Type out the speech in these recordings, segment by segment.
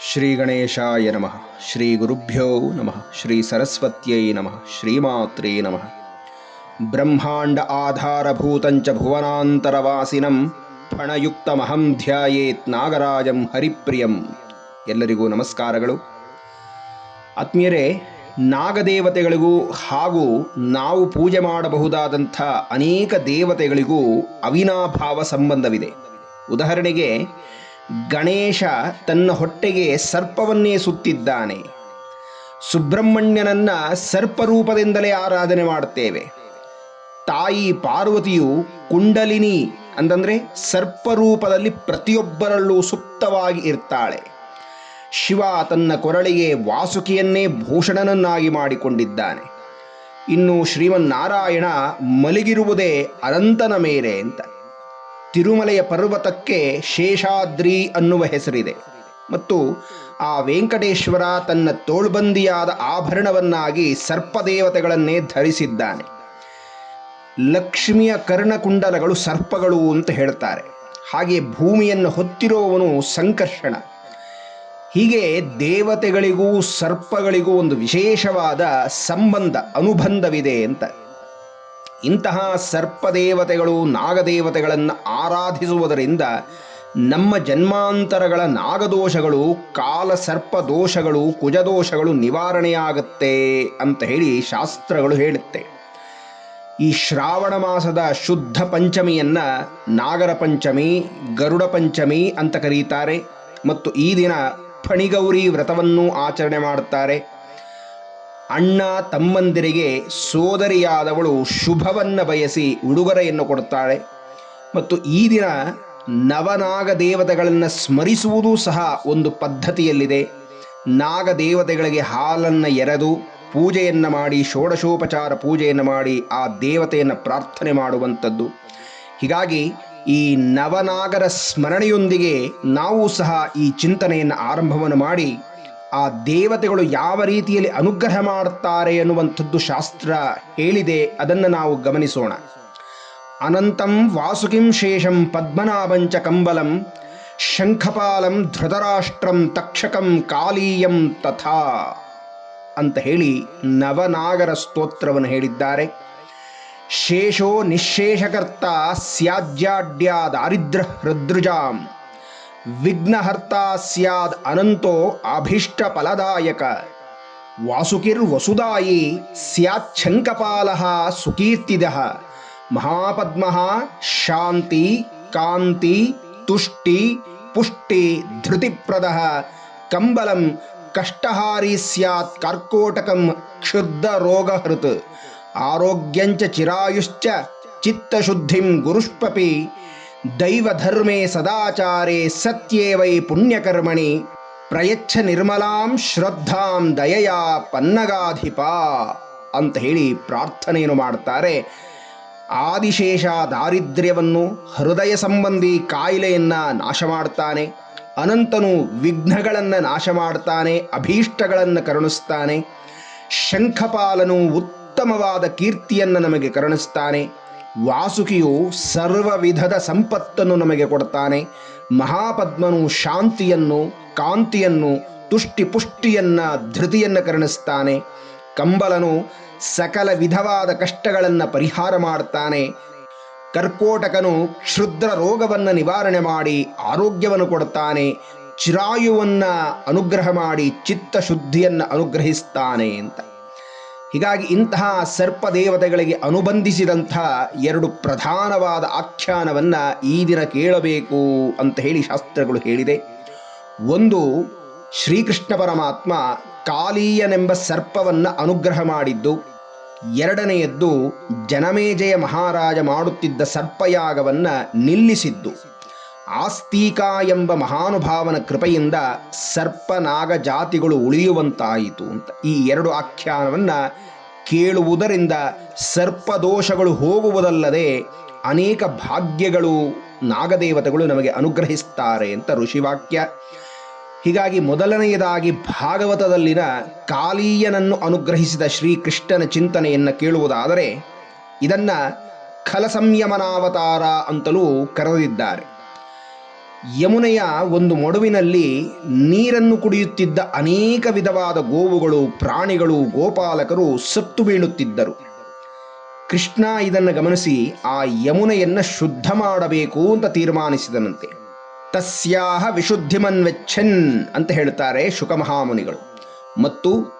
ಶ್ರೀ ಗಣೇಶಾಯ ನಮಃ ಶ್ರೀ ಗುರುಭ್ಯೋ ನಮಃ ಶ್ರೀ ಸರಸ್ವತ್ಯೈ ನಮಃ ಶ್ರೀಮಾತ್ರೇ ನಮಃ ಬ್ರಹ್ಮಾಂಡ ಆಧಾರಭೂತಂಚ ಭುವನಾಂತರವಾಸಿನಂ ಫಣಯುಕ್ತಮಹಂ ಧ್ಯಾಯೇತ್ ನಾಗರಾಜಂ ಹರಿಪ್ರಿಯಂ ಎಲ್ಲರಿಗೂ ನಮಸ್ಕಾರಗಳು. ಆತ್ಮೀಯರೇ, ನಾಗದೇವತೆಗಳಿಗೂ ಹಾಗೂ ನಾವು ಪೂಜೆ ಮಾಡಬಹುದಾದಂಥ ಅನೇಕ ದೇವತೆಗಳಿಗೂ ಅವಿನಾಭಾವ ಸಂಬಂಧವಿದೆ. ಉದಾಹರಣೆಗೆ ಗಣೇಶ ತನ್ನ ಹೊಟ್ಟೆಗೆ ಸರ್ಪವನ್ನೇ ಸುತ್ತಿದ್ದಾನೆ. ಸುಬ್ರಹ್ಮಣ್ಯನನ್ನ ಸರ್ಪರೂಪದಿಂದಲೇ ಆರಾಧನೆ ಮಾಡುತ್ತೇವೆ. ತಾಯಿ ಪಾರ್ವತಿಯು ಕುಂಡಲಿನಿ ಅಂತಂದ್ರೆ ಸರ್ಪರೂಪದಲ್ಲಿ ಪ್ರತಿಯೊಬ್ಬರಲ್ಲೂ ಸುಪ್ತವಾಗಿ ಇರ್ತಾಳೆ. ಶಿವ ತನ್ನ ಕೊರಳಿಗೆ ವಾಸುಕಿಯನ್ನೇ ಭೂಷಣನನ್ನಾಗಿ ಮಾಡಿಕೊಂಡಿದ್ದಾನೆ. ಇನ್ನು ಶ್ರೀಮನ್ನಾರಾಯಣ ಮಲಗಿರುವುದೇ ಅನಂತನ ಮೇಲೆ ಅಂತ. ತಿರುಮಲೆಯ ಪರ್ವತಕ್ಕೆ ಶೇಷಾದ್ರಿ ಅನ್ನುವ ಹೆಸರಿದೆ. ಮತ್ತು ಆ ವೆಂಕಟೇಶ್ವರ ತನ್ನ ತೋಳ್ಬಂದಿಯಾದ ಆಭರಣವನ್ನಾಗಿ ಸರ್ಪದೇವತೆಗಳನ್ನೇ ಧರಿಸಿದ್ದಾನೆ. ಲಕ್ಷ್ಮಿಯ ಕರ್ಣಕುಂಡಲಗಳು ಸರ್ಪಗಳು ಅಂತ ಹೇಳ್ತಾರೆ. ಹಾಗೆ ಭೂಮಿಯನ್ನು ಹೊತ್ತಿರುವವನು ಸಂಕರ್ಷಣ. ಹೀಗೆ ದೇವತೆಗಳಿಗೂ ಸರ್ಪಗಳಿಗೂ ಒಂದು ವಿಶೇಷವಾದ ಸಂಬಂಧ, ಅನುಬಂಧವಿದೆ ಅಂತ. ಇಂತಹ ಸರ್ಪದೇವತೆಗಳು ನಾಗದೇವತೆಗಳನ್ನು ಆರಾಧಿಸುವುದರಿಂದ ನಮ್ಮ ಜನ್ಮಾಂತರಗಳ ನಾಗದೋಷಗಳು, ಕಾಲ ಸರ್ಪ ದೋಷಗಳು ಕುಜದೋಷಗಳು ನಿವಾರಣೆಯಾಗುತ್ತೆ ಅಂತ ಹೇಳಿ ಶಾಸ್ತ್ರಗಳು ಹೇಳುತ್ತೆ. ಈ ಶ್ರಾವಣ ಮಾಸದ ಶುದ್ಧ ಪಂಚಮಿಯನ್ನು ನಾಗರ ಪಂಚಮಿ, ಗರುಡ ಪಂಚಮಿ ಅಂತ ಕರೀತಾರೆ. ಮತ್ತು ಈ ದಿನ ಫಣಿಗೌರಿ ವ್ರತವನ್ನು ಆಚರಣೆ ಮಾಡುತ್ತಾರೆ ಅಣ್ಣ ತಮ್ಮಂದಿರಿಗೆ ಸೋದರಿಯಾದವಳು ಶುಭವನ್ನು ಬಯಸಿ ಉಡುಗೊರೆಯನ್ನು ಕೊಡುತ್ತಾಳೆ. ಮತ್ತು ಈ ದಿನ ನವನಾಗ ದೇವತೆಗಳನ್ನು ಸ್ಮರಿಸುವುದೂ ಸಹ ಒಂದು ಪದ್ಧತಿಯಲ್ಲಿದೆ. ನಾಗ ದೇವತೆಗಳಿಗೆ ಹಾಲನ್ನು ಎರೆದು, ಪೂಜೆಯನ್ನು ಮಾಡಿ, ಷೋಡಶೋಪಚಾರ ಪೂಜೆಯನ್ನು ಮಾಡಿ ಆ ದೇವತೆಯನ್ನು ಪ್ರಾರ್ಥನೆ ಮಾಡುವಂಥದ್ದು. ಹೀಗಾಗಿ ಈ ನವನಾಗರ ಸ್ಮರಣೆಯೊಂದಿಗೆ ನಾವು ಸಹ ಈ ಚಿಂತನೆಯನ್ನು ಆರಂಭವನ್ನು ಮಾಡಿ ಆ ದೇವತೆಗಳು ಯಾವ ರೀತಿಯಲ್ಲಿ ಅನುಗ್ರಹ ಮಾಡುತ್ತಾರೆ ಎನ್ನುವಂಥದ್ದು ಶಾಸ್ತ್ರ ಹೇಳಿದೆ. ಅದನ್ನು ನಾವು ಗಮನಿಸೋಣ. ಅನಂತಂ ವಾಸುಕಿಂ ಶೇಷಂ ಪದ್ಮನಾಭಂಚ ಕಂಬಲಂ ಶಂಖಪಾಲಂ ಧೃತರಾಷ್ಟ್ರಂ ತಕ್ಷಕಂ ಕಾಲೀಯಂ ತಥಾ ಅಂತ ಹೇಳಿ ನವನಾಗರ ಸ್ತೋತ್ರವನ್ನು ಹೇಳಿದ್ದಾರೆ. ಶೇಷೋ ನಿಶೇಷಕರ್ತ ಸ್ಯಾಜ್ಯಾಡ್ಯಾ ದಾರಿದ್ರ ಹೃದೃಜಾಂ विघ्नहर्ता स्याद् अनन्तो अभीष्टफलदायक। वासुकिर्वसुदायी स्याच्छङ्कपालः सुकीर्तिदः। महापद्मः शान्ति कान्ति तुष्टि पुष्टि धृतिप्रदः। कम्बलं कष्टहारी स्यात् कर्कोटकं क्षुद्ररोगहृत् आरोग्यञ्च चिरायुश्च चित्तशुद्धिं गुरुष्पपि ದೈವಧರ್ಮೇ ಸದಾಚಾರೇ ಸತ್ಯೇ ವೈ ಪುಣ್ಯಕರ್ಮಣಿ ಪ್ರಯಚ್ಛ ನಿರ್ಮಲಾಂ ಶ್ರದ್ಧಾಂ ದಯಯ ಪನ್ನಗಾಧಿಪ ಅಂತ ಹೇಳಿ ಪ್ರಾರ್ಥನೆಯನ್ನು ಮಾಡ್ತಾರೆ. ಆದಿಶೇಷ ದಾರಿದ್ರ್ಯವನ್ನು ಹೃದಯ ಸಂಬಂಧಿ ಕಾಯಿಲೆಯನ್ನು ನಾಶ ಮಾಡ್ತಾನೆ. ಅನಂತನು ವಿಘ್ನಗಳನ್ನು ನಾಶ ಮಾಡ್ತಾನೆ, ಅಭೀಷ್ಟಗಳನ್ನು ಕರುಣಿಸ್ತಾನೆ. ಶಂಖಪಾಲನು ಉತ್ತಮವಾದ ಕೀರ್ತಿಯನ್ನು ನಮಗೆ ಕರುಣಿಸ್ತಾನೆ. ವಾಸುಕಿಯು ಸರ್ವ ವಿಧದ ಸಂಪತ್ತನ್ನು ನಮಗೆ ಕೊಡ್ತಾನೆ. ಮಹಾಪದ್ಮನು ಶಾಂತಿಯನ್ನು, ಕಾಂತಿಯನ್ನು ತುಷ್ಟಿ ಪುಷ್ಟಿಯನ್ನ ಧೃತಿಯನ್ನು ಕರುಣಿಸ್ತಾನೆ. ಕಂಬಲನು ಸಕಲ ವಿಧವಾದ ಕಷ್ಟಗಳನ್ನು ಪರಿಹಾರ ಮಾಡ್ತಾನೆ. ಕರ್ಕೋಟಕನು ಕ್ಷುದ್ರ ರೋಗವನ್ನು ನಿವಾರಣೆ ಮಾಡಿ ಆರೋಗ್ಯವನ್ನು ಕೊಡ್ತಾನೆ. ಚಿರಾಯುವನ್ನು ಅನುಗ್ರಹ ಮಾಡಿ ಚಿತ್ತ ಶುದ್ಧಿಯನ್ನು ಅನುಗ್ರಹಿಸ್ತಾನೆ ಅಂತ. ಹೀಗಾಗಿ ಇಂತಹ ಸರ್ಪ ದೇವತೆಗಳಿಗೆ ಅನುಬಂಧಿಸಿದಂಥ ಎರಡು ಪ್ರಧಾನವಾದ ಆಖ್ಯಾನವನ್ನು ಈ ದಿನ ಕೇಳಬೇಕು ಅಂತ ಹೇಳಿ ಶಾಸ್ತ್ರಗಳು ಹೇಳಿದೆ. ಒಂದು, ಶ್ರೀಕೃಷ್ಣ ಪರಮಾತ್ಮ ಕಾಲೀಯನೆಂಬ ಸರ್ಪವನ್ನು ಅನುಗ್ರಹ ಮಾಡಿದ್ದು, ಎರಡನೆಯದ್ದು ಜನಮೇಜಯ ಮಹಾರಾಜ ಮಾಡುತ್ತಿದ್ದ ಸರ್ಪಯಾಗವನ್ನು ನಿಲ್ಲಿಸಿದ್ದು. ಆಸ್ತೀಕ ಎಂಬ ಮಹಾನುಭಾವನ ಕೃಪೆಯಿಂದ ಸರ್ಪನಾಗ ಜಾತಿಗಳು ಉಳಿಯುವಂತಾಯಿತು ಅಂತ ಈ ಎರಡು ಆಖ್ಯಾನವನ್ನು ಕೇಳುವುದರಿಂದ ಸರ್ಪದೋಷಗಳು ಹೋಗುವುದಲ್ಲದೆ ಅನೇಕ ಭಾಗ್ಯಗಳು ನಾಗದೇವತೆಗಳು ನಮಗೆ ಅನುಗ್ರಹಿಸ್ತಾರೆ ಅಂತ ಋಷಿವಾಕ್ಯ. ಹೀಗಾಗಿ ಮೊದಲನೆಯದಾಗಿ ಭಾಗವತದಲ್ಲಿನ ಕಾಲೀಯನನ್ನು ಅನುಗ್ರಹಿಸಿದ ಶ್ರೀಕೃಷ್ಣನ ಚಿಂತನೆಯನ್ನು ಕೇಳುವುದಾದರೆ ಇದನ್ನು ಖಲ ಸಂಯಮನಾವತಾರ ಅಂತಲೂ ಕರೆದಿದ್ದಾರೆ. ಯಮುನೆಯ ಒಂದು ಮಡುವಿನಲ್ಲಿ ನೀರನ್ನು ಕುಡಿಯುತ್ತಿದ್ದ ಅನೇಕ ವಿಧವಾದ ಗೋವುಗಳು, ಪ್ರಾಣಿಗಳು, ಗೋಪಾಲಕರು ಸತ್ತು ಬೀಳುತ್ತಿದ್ದರು. ಕೃಷ್ಣ ಇದನ್ನು ಗಮನಿಸಿ, ಆ ಯಮುನೆಯನ್ನು ಶುದ್ಧ ಮಾಡಬೇಕು ಅಂತ ತೀರ್ಮಾನಿಸಿದನಂತೆ. ತಸ್ಯಾಹ ವಿಶುದ್ಧಿಮನ್ವೆಚ್ಛನ್ ಅಂತ ಹೇಳ್ತಾರೆ ಶುಕಮಹಾಮುನಿಗಳು. ಮತ್ತು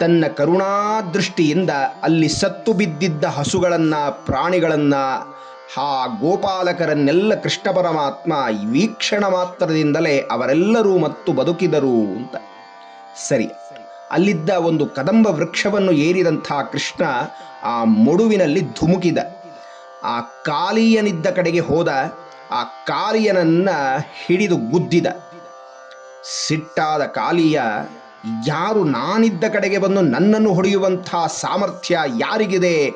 ತನ್ನ ಕರುಣಾದೃಷ್ಟಿಯಿಂದ ಅಲ್ಲಿ ಸತ್ತು ಬಿದ್ದಿದ್ದ ಹಸುಗಳನ್ನು, ಪ್ರಾಣಿಗಳನ್ನು ಆ ಗೋಪಾಲಕರನ್ನೆಲ್ಲ ಕೃಷ್ಣ ಪರಮಾತ್ಮ ವೀಕ್ಷಣ ಮಾತ್ರದಿಂದಲೇ ಅವರೆಲ್ಲರೂ ಮತ್ತು ಬದುಕಿದರು ಅಂತ. ಸರಿ, ಅಲ್ಲಿದ್ದ ಒಂದು ಕದಂಬ ವೃಕ್ಷವನ್ನು ಏರಿದಂಥ ಕೃಷ್ಣ ಆ ಮೊಡುವಿನಲ್ಲಿ ಧುಮುಕಿದ. ಆ ಕಾಲಿಯನಿದ್ದ ಕಡೆಗೆ ಹೋದ, ಆ ಕಾಲಿಯನನ್ನ ಹಿಡಿದು ಗುದ್ದಿದ. ಸಿಟ್ಟಾದ ಕಾಲಿಯ ಯಾರು ನಾನಿದ್ದ ಕಡೆಗೆ ಬಂದು ನನ್ನನ್ನು ಹೊಡೆಯುವಂಥ ಸಾಮರ್ಥ್ಯ ಯಾರಿಗಿದೆ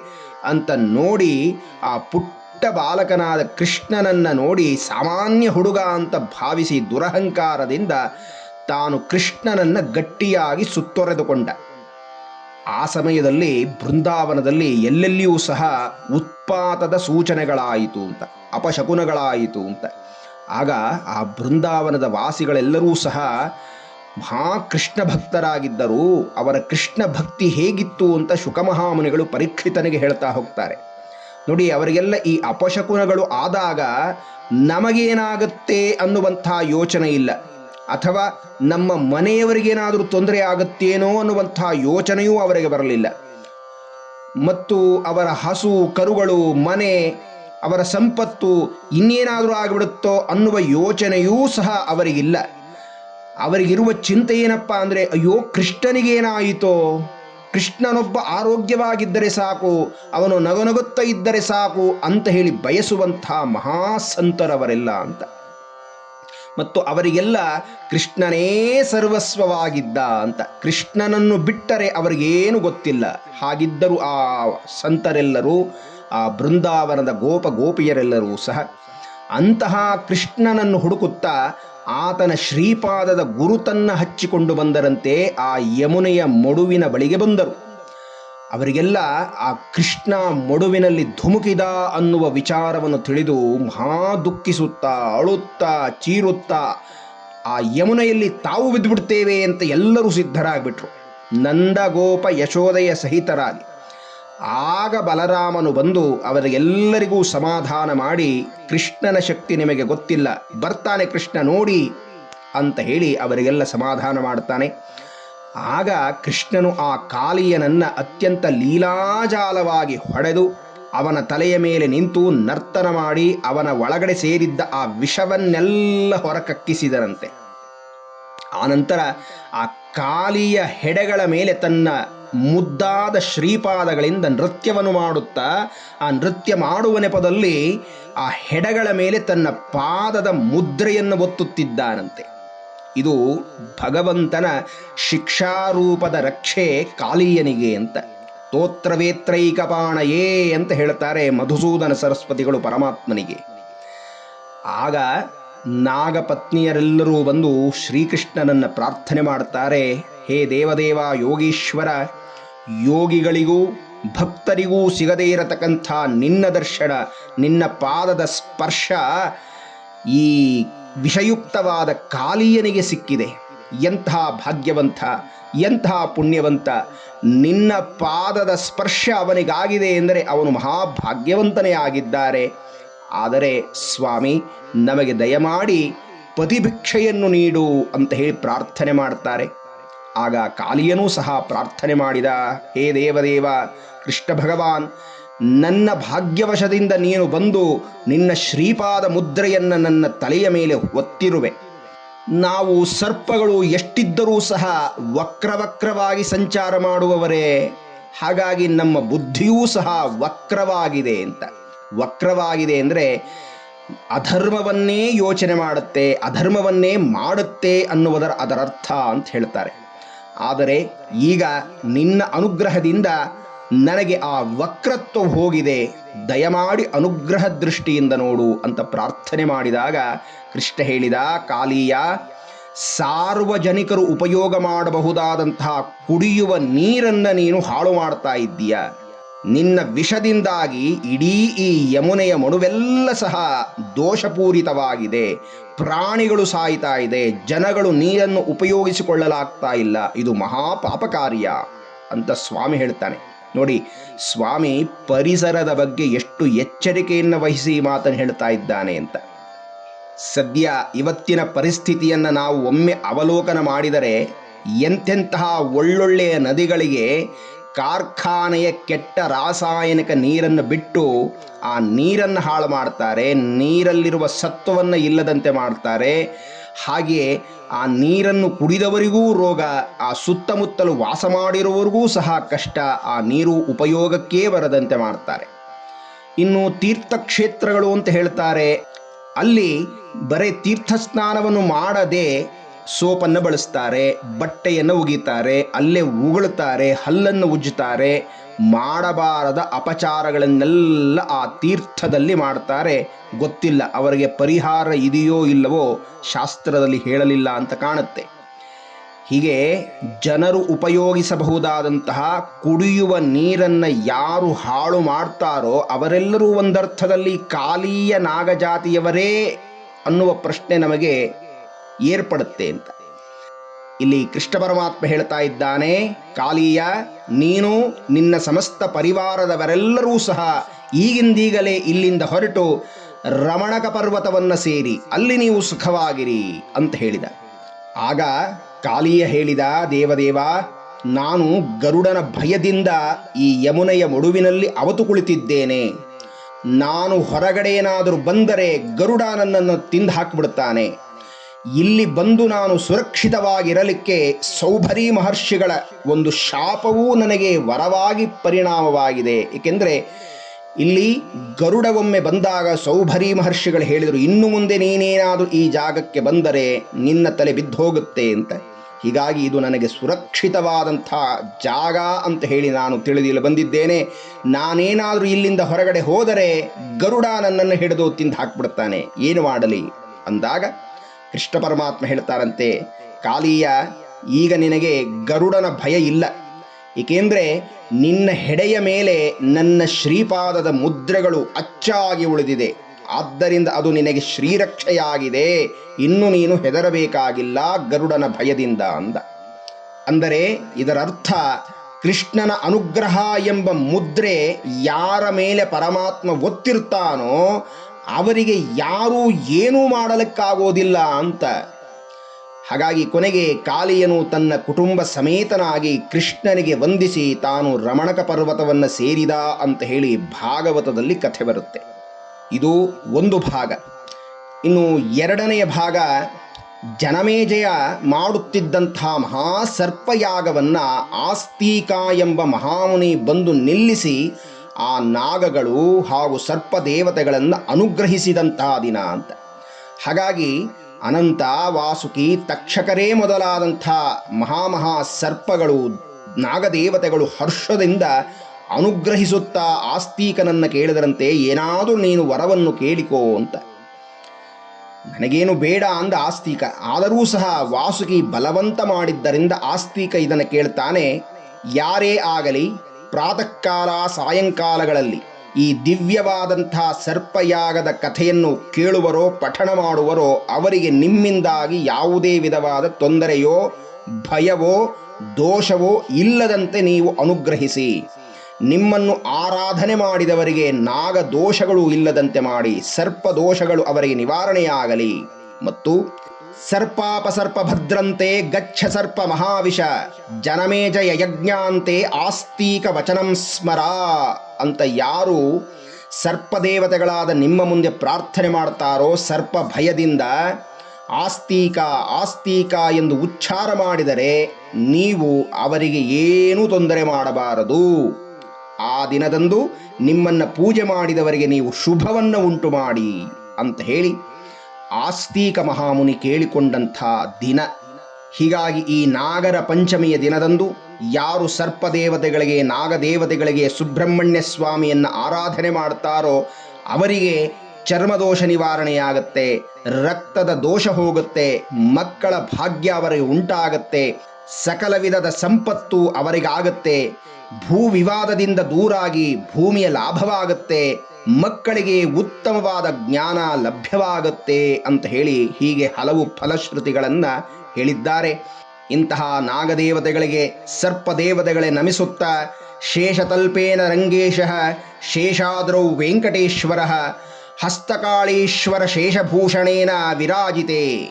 ಅಂತ ನೋಡಿ ಆ ಪುಟ್ಟ ಬಾಲಕನಾದ ಕೃಷ್ಣನನ್ನ ನೋಡಿ ಸಾಮಾನ್ಯ ಹುಡುಗ ಅಂತ ಭಾವಿಸಿ ದುರಹಂಕಾರದಿಂದ ತಾನು ಕೃಷ್ಣನನ್ನ ಗಟ್ಟಿಯಾಗಿ ಸುತ್ತೊರೆದುಕೊಂಡ. ಆ ಸಮಯದಲ್ಲಿ ಬೃಂದಾವನದಲ್ಲಿ ಎಲ್ಲೆಲ್ಲಿಯೂ ಸಹ ಉತ್ಪಾತದ ಸೂಚನೆಗಳಾಯಿತು ಅಂತ, ಅಪಶಕುನಗಳಾಯಿತು ಅಂತ. ಆಗ ಆ ಬೃಂದಾವನದ ವಾಸಿಗಳೆಲ್ಲರೂ ಸಹ ಮಹಾ ಕೃಷ್ಣ ಭಕ್ತರಾಗಿದ್ದರು ಅವರ ಕೃಷ್ಣ ಭಕ್ತಿ ಹೇಗಿತ್ತು ಅಂತ ಶುಕಮಹಾಮುನಿಗಳು ಪರೀಕ್ಷಿತನಿಗೆ ಹೇಳ್ತಾ ಹೋಗ್ತಾರೆ. ನೋಡಿ, ಅವರಿಗೆಲ್ಲ ಈ ಅಪಶಕುನಗಳು ಆದಾಗ ನಮಗೇನಾಗುತ್ತೆ ಅನ್ನುವಂಥ ಯೋಚನೆ ಇಲ್ಲ. ಅಥವಾ ನಮ್ಮ ಮನೆಯವರಿಗೇನಾದರೂ ತೊಂದರೆ ಆಗುತ್ತೇನೋ ಅನ್ನುವಂಥ ಯೋಚನೆಯೂ ಅವರಿಗೆ ಬರಲಿಲ್ಲ. ಮತ್ತು ಅವರ ಹಸು, ಕರುಗಳು, ಮನೆ, ಅವರ ಸಂಪತ್ತು ಇನ್ನೇನಾದರೂ ಆಗಿಬಿಡುತ್ತೋ ಅನ್ನುವ ಯೋಚನೆಯೂ ಸಹ ಅವರಿಗಿಲ್ಲ. ಅವರಿಗಿರುವ ಚಿಂತೆ ಏನಪ್ಪ ಅಂದರೆ, ಅಯ್ಯೋ, ಕೃಷ್ಣನಿಗೇನಾಯಿತೋ? ಕೃಷ್ಣನೊಬ್ಬ ಆರೋಗ್ಯವಾಗಿದ್ದರೆ ಸಾಕು, ಅವನು ನಗನಗುತ್ತಾ ಇದ್ದರೆ ಸಾಕು ಅಂತ ಹೇಳಿ ಬಯಸುವಂಥ ಮಹಾಸಂತರವರೆಲ್ಲ ಅಂತ. ಮತ್ತು ಅವರಿಗೆಲ್ಲ ಕೃಷ್ಣನೇ ಸರ್ವಸ್ವವಾಗಿದ್ದ ಅಂತ. ಕೃಷ್ಣನನ್ನು ಬಿಟ್ಟರೆ ಅವರಿಗೇನು ಗೊತ್ತಿಲ್ಲ. ಹಾಗಿದ್ದರೂ ಆ ಸಂತರೆಲ್ಲರೂ, ಆ ಬೃಂದಾವನದ ಗೋಪ ಗೋಪಿಯರೆಲ್ಲರೂ ಸಹ ಅಂತಹ ಕೃಷ್ಣನನ್ನು ಹುಡುಕುತ್ತಾ ಆತನ ಶ್ರೀಪಾದದ ಗುರುತನ್ನ ಹಚ್ಚಿಕೊಂಡು ಬಂದರಂತೆ ಆ ಯಮುನೆಯ ಮೊಡುವಿನ ಬಳಿಗೆ ಬಂದರು. ಅವರಿಗೆಲ್ಲ ಆ ಕೃಷ್ಣ ಮೊಡುವಿನಲ್ಲಿ ಧುಮುಕಿದ ಅನ್ನುವ ವಿಚಾರವನ್ನು ತಿಳಿದು ಮಹಾ ದುಃಖಿಸುತ್ತಾ, ಅಳುತ್ತಾ, ಚೀರುತ್ತಾ, ಆ ಯಮುನೆಯಲ್ಲಿ ತಾವು ಬಿದ್ದುಬಿಡ್ತೇವೆ ಅಂತ ಎಲ್ಲರೂ ಸಿದ್ಧರಾಗ್ಬಿಟ್ರು. ನಂದಗೋಪ ಯಶೋದಯ ಸಹಿತರಾಗಿ. ಆಗ ಬಲರಾಮನು ಬಂದು ಅವರಿಗೆಲ್ಲರಿಗೂ ಸಮಾಧಾನ ಮಾಡಿ, ಕೃಷ್ಣನ ಶಕ್ತಿ ನಿಮಗೆ ಗೊತ್ತಿಲ್ಲ, ಬರ್ತಾನೆ ಕೃಷ್ಣ ನೋಡಿ ಅಂತ ಹೇಳಿ ಅವರಿಗೆಲ್ಲ ಸಮಾಧಾನ ಮಾಡ್ತಾನೆ. ಆಗ ಕೃಷ್ಣನು ಆ ಕಾಲಿಯನನ್ನ ಅತ್ಯಂತ ಲೀಲಾಜಾಲವಾಗಿ ಹೊಡೆದು ಅವನ ತಲೆಯ ಮೇಲೆ ನಿಂತು ನರ್ತನ ಮಾಡಿ ಅವನ ಒಳಗಡೆ ಸೇರಿದ್ದ ಆ ವಿಷವನ್ನೆಲ್ಲ ಹೊರಕಕ್ಕಿಸಿದರಂತೆ. ಆನಂತರ ಆ ಕಾಲಿಯ ಹೆಡೆಗಳ ಮೇಲೆ ತನ್ನ ಮುದ್ದಾದ ಶ್ರೀಪಾದಗಳಿಂದ ನೃತ್ಯವನ್ನು ಮಾಡುತ್ತಾ ಆ ನೃತ್ಯ ಮಾಡುವ ನೆಪದಲ್ಲಿ ಆ ಹೆಡಗಳ ಮೇಲೆ ತನ್ನ ಪಾದದ ಮುದ್ರೆಯನ್ನು ಒತ್ತುತ್ತಿದ್ದಾನಂತೆ. ಇದು ಭಗವಂತನ ಶಿಕ್ಷಾರೂಪದ ರಕ್ಷೆ ಕಾಲಿಯನಿಗೆ ಅಂತ. ತೋತ್ರವೇತ್ರೈಕಪಾಣಯೇ ಅಂತ ಹೇಳ್ತಾರೆ ಮಧುಸೂದನ ಸರಸ್ವತಿಗಳು ಪರಮಾತ್ಮನಿಗೆ. ಆಗ ನಾಗಪತ್ನಿಯರೆಲ್ಲರೂ ಬಂದು ಶ್ರೀಕೃಷ್ಣನನ್ನು ಪ್ರಾರ್ಥನೆ ಮಾಡ್ತಾರೆ, ಹೇ ದೇವದೇವ ಯೋಗೀಶ್ವರ ಯೋಗಿಗಳಿಗೂ ಭಕ್ತರಿಗೂ ಸಿಗದೇ ಇರತಕ್ಕಂಥ ನಿನ್ನ ದರ್ಶನ, ನಿನ್ನ ಪಾದದ ಸ್ಪರ್ಶ ಈ ವಿಷಯುಕ್ತವಾದ ಕಾಲಿಯನಿಗೆ ಸಿಕ್ಕಿದೆ. ಎಂಥ ಭಾಗ್ಯವಂತ, ಎಂಥ ಪುಣ್ಯವಂತ. ನಿನ್ನ ಪಾದದ ಸ್ಪರ್ಶ ಅವನಿಗಾಗಿದೆ ಎಂದರೆ ಅವನು ಮಹಾಭಾಗ್ಯವಂತನೇ ಆಗಿದ್ದಾರೆ. ಆದರೆ ಸ್ವಾಮಿ, ನಮಗೆ ದಯಮಾಡಿ ಪತಿಭಿಕ್ಷೆಯನ್ನು ನೀಡು ಅಂತ ಹೇಳಿ ಪ್ರಾರ್ಥನೆ ಮಾಡ್ತಾರೆ. ಆಗ ಕಾಲಿಯನೂ ಸಹ ಪ್ರಾರ್ಥನೆ ಮಾಡಿದ, ಹೇ ದೇವದೇವ, ಕೃಷ್ಣ ಭಗವಾನ್, ನನ್ನ ಭಾಗ್ಯವಶದಿಂದ ನೀನು ಬಂದು ನಿನ್ನ ಶ್ರೀಪಾದ ಮುದ್ರೆಯನ್ನು ನನ್ನ ತಲೆಯ ಮೇಲೆ ಒತ್ತಿರುವೆ. ನಾವು ಸರ್ಪಗಳು ಎಷ್ಟಿದ್ದರೂ ಸಹ ವಕ್ರವಕ್ರವಾಗಿ ಸಂಚಾರ ಮಾಡುವವರೇ, ಹಾಗಾಗಿ ನಮ್ಮ ಬುದ್ಧಿಯೂ ಸಹ ವಕ್ರವಾಗಿದೆ ಅಂತ. ವಕ್ರವಾಗಿದೆ ಅಂದರೆ ಅಧರ್ಮವನ್ನೇ ಯೋಚನೆ ಮಾಡುತ್ತೆ, ಅಧರ್ಮವನ್ನೇ ಮಾಡುತ್ತೆ ಅನ್ನುವುದರ ಅದರರ್ಥ ಅಂತ ಹೇಳ್ತಾರೆ. ಆದರೆ ಈಗ ನಿನ್ನ ಅನುಗ್ರಹದಿಂದ ನನಗೆ ಆ ವಕ್ರತ್ವ ಹೋಗಿದೆ. ದಯಮಾಡಿ ಅನುಗ್ರಹ ದೃಷ್ಟಿಯಿಂದ ನೋಡು ಅಂತ ಪ್ರಾರ್ಥನೆ ಮಾಡಿದಾಗ ಕೃಷ್ಣ ಹೇಳಿದ, ಕಾಲಿಯ, ಸಾರ್ವಜನಿಕರು ಉಪಯೋಗ ಮಾಡಬಹುದಾದಂತಹ ಕುಡಿಯುವ ನೀರನ್ನು ನೀನು ಹಾಳು ಮಾಡ್ತಾ ಇದ್ದೀಯ? ನಿನ್ನ ವಿಷದಿಂದಾಗಿ ಇಡೀ ಈ ಯಮುನೆಯ ಮಡುವೆಲ್ಲ ಸಹ ದೋಷಪೂರಿತವಾಗಿದೆ. ಪ್ರಾಣಿಗಳು ಸಾಯ್ತಾ ಇದೆ. ಜನಗಳು ನೀರನ್ನು ಉಪಯೋಗಿಸಿಕೊಳ್ಳಲಾಗ್ತಾ ಇಲ್ಲ. ಇದು ಮಹಾಪಾಪಕಾರ್ಯ ಅಂತ ಸ್ವಾಮಿ ಹೇಳ್ತಾನೆ. ನೋಡಿ, ಸ್ವಾಮಿ ಪರಿಸರದ ಬಗ್ಗೆ ಎಷ್ಟು ಎಚ್ಚರಿಕೆಯನ್ನು ವಹಿಸಿ ಮಾತನ್ನು ಹೇಳ್ತಾ ಇದ್ದಾನೆ ಅಂತ. ಸದ್ಯ ಇವತ್ತಿನ ಪರಿಸ್ಥಿತಿಯನ್ನು ನಾವು ಒಮ್ಮೆ ಅವಲೋಕನ ಮಾಡಿದರೆ ಎಂತೆಂತಹ ಒಳ್ಳೊಳ್ಳೆಯ ನದಿಗಳಿಗೆ ಕಾರ್ಖಾನೆಯ ಕೆಟ್ಟ ರಾಸಾಯನಿಕ ನೀರನ್ನು ಬಿಟ್ಟು ಆ ನೀರನ್ನು ಹಾಳು ಮಾಡ್ತಾರೆ, ನೀರಲ್ಲಿರುವ ಸತ್ವವನ್ನು ಇಲ್ಲದಂತೆ ಮಾಡ್ತಾರೆ. ಹಾಗೆಯೇ ಆ ನೀರನ್ನು ಕುಡಿದವರಿಗೂ ರೋಗ, ಆ ಸುತ್ತಮುತ್ತಲು ವಾಸ ಮಾಡಿರುವವರಿಗೂ ಸಹ ಕಷ್ಟ, ಆ ನೀರು ಉಪಯೋಗಕ್ಕೇ ಬರದಂತೆ ಮಾಡ್ತಾರೆ. ಇನ್ನು ತೀರ್ಥಕ್ಷೇತ್ರಗಳು ಅಂತ ಹೇಳ್ತಾರೆ. ಅಲ್ಲಿ ಬರೀ ತೀರ್ಥ ಸ್ನಾನವನ್ನು ಮಾಡದೆ ಸೋಪನ್ನು ಬಳಸ್ತಾರೆ, ಬಟ್ಟೆಯನ್ನು ಒಗಿತಾರೆ ಅಲ್ಲೇ ಉಗುಳುತ್ತಾರೆ, ಹಲ್ಲನ್ನು ಉಜ್ಜುತ್ತಾರೆ, ಮಾಡಬಾರದ ಅಪಚಾರಗಳನ್ನೆಲ್ಲ ಆ ತೀರ್ಥದಲ್ಲಿ ಮಾಡ್ತಾರೆ. ಗೊತ್ತಿಲ್ಲ ಅವರಿಗೆ ಪರಿಹಾರ ಇದೆಯೋ ಇಲ್ಲವೋ ಶಾಸ್ತ್ರದಲ್ಲಿ ಹೇಳಲಿಲ್ಲ ಅಂತ ಕಾಣುತ್ತೆ. ಹೀಗೆ ಜನರು ಉಪಯೋಗಿಸಬಹುದಾದಂತಹ ಕುಡಿಯುವ ನೀರನ್ನು ಯಾರು ಹಾಳು ಮಾಡ್ತಾರೋ ಅವರೆಲ್ಲರೂ ಒಂದರ್ಥದಲ್ಲಿ ಕಾಲೀಯ ನಾಗಜಾತಿಯವರೇ ಅನ್ನುವ ಪ್ರಶ್ನೆ ನಮಗೆ ಏರ್ಪಡುತ್ತೆ ಅಂತ. ಇಲ್ಲಿ ಕೃಷ್ಣ ಪರಮಾತ್ಮ ಹೇಳ್ತಾ ಇದ್ದಾನೆ, ಕಾಲಿಯ, ನೀನು ನಿನ್ನ ಸಮಸ್ತ ಪರಿವಾರದವರೆಲ್ಲರೂ ಸಹ ಈಗಿಂದೀಗಲೇ ಇಲ್ಲಿಂದ ಹೊರಟು ರಮಣಕ ಪರ್ವತವನ್ನು ಸೇರಿ ಅಲ್ಲಿ ನೀವು ಸುಖವಾಗಿರಿ ಅಂತ ಹೇಳಿದ. ಆಗ ಕಾಲಿಯ ಹೇಳಿದ, ದೇವದೇವ, ನಾನು ಗರುಡನ ಭಯದಿಂದ ಈ ಯಮುನೆಯ ಮಡುವಿನಲ್ಲಿ ಅವತು ಕುಳಿತಿದ್ದೇನೆ. ನಾನು ಹೊರಗಡೆ ಏನಾದರೂ ಬಂದರೆ ಗರುಡ ನನ್ನನ್ನು ತಿಂದು ಹಾಕಿಬಿಡುತ್ತಾನೆ. ಇಲ್ಲಿ ಬಂದು ನಾನು ಸುರಕ್ಷಿತವಾಗಿರಲಿಕ್ಕೆ ಸೌಭರಿ ಮಹರ್ಷಿಗಳ ಒಂದು ಶಾಪವೂ ನನಗೆ ವರವಾಗಿ ಪರಿಣಾಮವಾಗಿದೆ. ಏಕೆಂದರೆ ಇಲ್ಲಿ ಗರುಡ ಒಮ್ಮೆ ಬಂದಾಗ ಸೌಭರಿ ಮಹರ್ಷಿಗಳು ಹೇಳಿದರು, ಇನ್ನು ಮುಂದೆ ನೀನೇನಾದರೂ ಈ ಜಾಗಕ್ಕೆ ಬಂದರೆ ನಿನ್ನ ತಲೆ ಬಿದ್ದೋಗುತ್ತೆ ಅಂತ. ಹೀಗಾಗಿ ಇದು ನನಗೆ ಸುರಕ್ಷಿತವಾದಂಥ ಜಾಗ ಅಂತ ಹೇಳಿ ನಾನು ತಿಳಿದಿಲ್ಲ ಬಂದಿದ್ದೇನೆ. ನಾನೇನಾದರೂ ಇಲ್ಲಿಂದ ಹೊರಗಡೆ ಹೋದರೆ ಗರುಡ ನನ್ನನ್ನು ಹಿಡಿದು ತಿಂದು ಹಾಕ್ಬಿಡ್ತಾನೆ. ಏನು ಮಾಡಲಿ? ಅಂದಾಗ ಕೃಷ್ಣ ಪರಮಾತ್ಮ ಹೇಳ್ತಾರಂತೆ, ಕಾಲಿಯ, ಈಗ ನಿನಗೆ ಗರುಡನ ಭಯ ಇಲ್ಲ. ಏಕೆಂದರೆ ನಿನ್ನ ಹೆಡೆಯ ಮೇಲೆ ನನ್ನ ಶ್ರೀಪಾದದ ಮುದ್ರೆಗಳು ಅಚ್ಚಾಗಿ ಉಳಿದಿದೆ. ಆದ್ದರಿಂದ ಅದು ನಿನಗೆ ಶ್ರೀರಕ್ಷೆಯಾಗಿದೆ. ಇನ್ನು ನೀನು ಹೆದರಬೇಕಾಗಿಲ್ಲ ಗರುಡನ ಭಯದಿಂದ ಅಂದ. ಅಂದರೆ ಇದರರ್ಥ ಕೃಷ್ಣನ ಅನುಗ್ರಹ ಎಂಬ ಮುದ್ರೆ ಯಾರ ಮೇಲೆ ಪರಮಾತ್ಮ ಒತ್ತಿರ್ತಾನೋ ಅವರಿಗೆ ಯಾರೂ ಏನೂ ಮಾಡಲಿಕ್ಕಾಗೋದಿಲ್ಲ ಅಂತ. ಹಾಗಾಗಿ ಕೊನೆಗೆ ಕಾಲಿಯನು ತನ್ನ ಕುಟುಂಬ ಸಮೇತನಾಗಿ ಕೃಷ್ಣನಿಗೆ ವಂದಿಸಿ ತಾನು ರಮಣಕ ಪರ್ವತವನ್ನು ಸೇರಿದ ಅಂತ ಹೇಳಿ ಭಾಗವತದಲ್ಲಿ ಕಥೆ ಬರುತ್ತೆ. ಇದು ಒಂದು ಭಾಗ. ಇನ್ನು ಎರಡನೆಯ ಭಾಗ, ಜನಮೇಜಯ ಮಾಡುತ್ತಿದ್ದಂಥ ಮಹಾಸರ್ಪಯಾಗವನ್ನು ಆಸ್ತಿಕ ಎಂಬ ಮಹಾಮುನಿ ಬಂದು ನಿಲ್ಲಿಸಿ ಆ ನಾಗಗಳು ಹಾಗೂ ಸರ್ಪ ದೇವತೆಗಳನ್ನು ಅನುಗ್ರಹಿಸಿದಂತಹ ದಿನ ಅಂತ. ಹಾಗಾಗಿ ಅನಂತ, ವಾಸುಕಿ, ತಕ್ಷಕರೇ ಮೊದಲಾದಂಥ ಮಹಾಮಹಾ ಸರ್ಪಗಳು, ನಾಗದೇವತೆಗಳು ಹರ್ಷದಿಂದ ಅನುಗ್ರಹಿಸುತ್ತಾ ಆಸ್ತೀಕನನ್ನು ಕೇಳಿದರಂತೆ ಏನಾದರೂ ನೀನು ವರವನ್ನು ಕೇಳಿಕೋ ಅಂತ. ನನಗೇನು ಬೇಡ ಅಂದ ಆಸ್ತಿಕ. ಆದರೂ ಸಹ ವಾಸುಕಿ ಬಲವಂತ ಮಾಡಿದ್ದರಿಂದ ಆಸ್ತಿಕ ಇದನ್ನು ಕೇಳ್ತಾನೆ, ಯಾರೇ ಆಗಲಿ ಪ್ರಾತಃ ಕಾಲ ಸಾಯಂಕಾಲಗಳಲ್ಲಿ ಈ ದಿವ್ಯವಾದಂಥ ಸರ್ಪಯಾಗದ ಕಥೆಯನ್ನು ಕೇಳುವರೋ, ಪಠಣ ಮಾಡುವರೋ, ಅವರಿಗೆ ನಿಮ್ಮಿಂದಾಗಿ ಯಾವುದೇ ವಿಧವಾದ ತೊಂದರೆಯೋ, ಭಯವೋ, ದೋಷವೋ ಇಲ್ಲದಂತೆ ನೀವು ಅನುಗ್ರಹಿಸಿ. ನಿಮ್ಮನ್ನು ಆರಾಧನೆ ಮಾಡಿದವರಿಗೆ ನಾಗ ದೋಷಗಳು ಇಲ್ಲದಂತೆ ಮಾಡಿ ಸರ್ಪ ದೋಷಗಳು ಅವರಿಗೆ ನಿವಾರಣೆಯಾಗಲಿ. ಮತ್ತು ಸರ್ಪಾಪಸರ್ಪ ಭದ್ರಂತೆ ಗಚ್ಚ ಸರ್ಪ ಮಹಾವಿಷ ಜನಮೇಜಯ ಯಜ್ಞಾಂತೆ ಆಸ್ತೀಕ ವಚನಂ ಸ್ಮರ ಅಂತ ಯಾರು ಸರ್ಪದೇವತೆಗಳಾದ ನಿಮ್ಮ ಮುಂದೆ ಪ್ರಾರ್ಥನೆ ಮಾಡ್ತಾರೋ ಸರ್ಪ ಭಯದಿಂದ ಆಸ್ತೀಕ ಆಸ್ತೀಕ ಎಂದು ಉಚ್ಚಾರ ಮಾಡಿದರೆ ನೀವು ಅವರಿಗೆ ಏನೂ ತೊಂದರೆ ಮಾಡಬಾರದು. ಆ ದಿನದಂದು ನಿಮ್ಮನ್ನು ಪೂಜೆ ಮಾಡಿದವರಿಗೆ ನೀವು ಶುಭವನ್ನು ಉಂಟು ಮಾಡಿ ಅಂತ ಹೇಳಿ ಆಸ್ತೀಕ ಮಹಾಮುನಿ ಕೇಳಿಕೊಂಡಂಥ ದಿನ. ಹೀಗಾಗಿ ಈ ನಾಗರ ಪಂಚಮಿಯ ದಿನದಂದು ಯಾರು ಸರ್ಪದೇವತೆಗಳಿಗೆ, ನಾಗದೇವತೆಗಳಿಗೆ ಸುಬ್ರಹ್ಮಣ್ಯ ಸ್ವಾಮಿಯನ್ನು ಆರಾಧನೆ ಮಾಡ್ತಾರೋ ಅವರಿಗೆ ಚರ್ಮದೋಷ ನಿವಾರಣೆಯಾಗತ್ತೆ, ರಕ್ತದ ದೋಷ ಹೋಗುತ್ತೆ, ಮಕ್ಕಳ ಭಾಗ್ಯ ಅವರಿಗೆ ಉಂಟಾಗತ್ತೆ ಸಕಲ ವಿಧದ ಸಂಪತ್ತು ಅವರಿಗಾಗತ್ತೆ ಭೂ ವಿವಾದದಿಂದ ದೂರಾಗಿ ಭೂಮಿಯ ಲಾಭವಾಗುತ್ತೆ ಮಕ್ಕಳಿಗೆ ಉತ್ತಮವಾದ ಜ್ಞಾನ ಲಭ್ಯವಾಗುತ್ತೆ ಅಂತ ಹೇಳಿ ಹೀಗೆ ಹಲವು ಫಲಶ್ರುತಿಗಳನ್ನು ಹೇಳಿದ್ದಾರೆ. ಇಂತಹ ನಾಗದೇವತೆಗಳಿಗೆ ಸರ್ಪದೇವತೆಗಳೇ ನಮಿಸುತ್ತಾ ಶೇಷತಲ್ಪೇನ ರಂಗೇಶ ಶೇಷಾದ್ರೌ ವೆಂಕಟೇಶ್ವರ ಹಸ್ತಕಾಳೀಶ್ವರ ಶೇಷಭೂಷಣೇನ ವಿರಾಜಿತೆ.